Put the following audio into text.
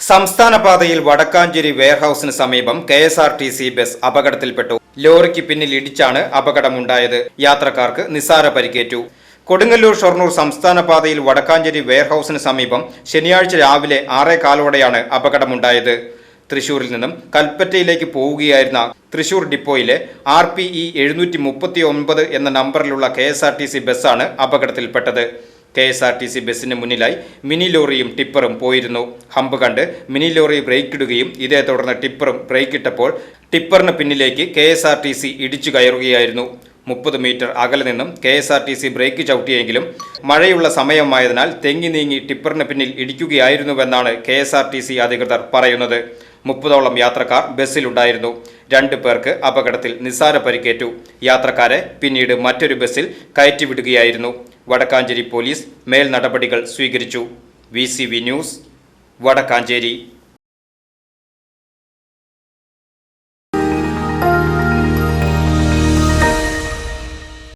സംസ്ഥാന പാതയിൽ വടക്കാഞ്ചേരി വെയർഹൌസിന് സമീപം K S R T C bus അപകടത്തിൽപ്പെട്ടു. ലോറിക്ക് പിന്നിൽ ഇടിച്ചാണ് അപകടമുണ്ടായത്. യാത്രക്കാർക്ക് നിസ്സാര പരിക്കേറ്റു. കൊടുങ്ങല്ലൂർ ഷൊർണൂർ സംസ്ഥാന പാതയിൽ വടക്കാഞ്ചേരി വെയർഹൌസിന് സമീപം ശനിയാഴ്ച രാവിലെ ആറേ കാലോടെയാണ് അപകടമുണ്ടായത്. തൃശൂരിൽ നിന്നും കൽപ്പറ്റയിലേക്ക് പോവുകയായിരുന്ന തൃശൂർ ഡിപ്പോയിലെ ആർ പി ഇ എഴുന്നൂറ്റി മുപ്പത്തി ഒൻപത് എന്ന നമ്പറിലുള്ള K S R T C ബസ്സാണ് അപകടത്തിൽപ്പെട്ടത്. K S R T C ബസ്സിന് മുന്നിലായി മിനി ലോറിയും ടിപ്പറും പോയിരുന്നു. ഹമ്പ് കണ്ട് മിനി ലോറി ബ്രേക്ക് ഇടുകയും ഇതേ തുടർന്ന് ടിപ്പറും ബ്രേക്കിട്ടപ്പോൾ ടിപ്പറിന് പിന്നിലേക്ക് K S R T C ഇടിച്ചു കയറുകയായിരുന്നു. മുപ്പത് മീറ്റർ അകലെ നിന്നും K S R T C brake ചവിട്ടിയെങ്കിലും മഴയുള്ള സമയമായതിനാൽ തെങ്ങി നീങ്ങി ടിപ്പറിന് പിന്നിൽ ഇടിക്കുകയായിരുന്നുവെന്നാണ് K S R T C അധികൃതർ പറയുന്നത്. മുപ്പതോളം യാത്രക്കാർ ബസ്സിലുണ്ടായിരുന്നു. രണ്ട് പേർക്ക് അപകടത്തിൽ നിസ്സാര പരിക്കേറ്റു. യാത്രക്കാരെ പിന്നീട് മറ്റൊരു ബസ്സിൽ കയറ്റിവിടുകയായിരുന്നു. വടക്കാഞ്ചേരി പോലീസ് മേൽ നടപടികൾ സ്വീകരിച്ചു വി ന്യൂസ് വടക്കാഞ്ചേരി.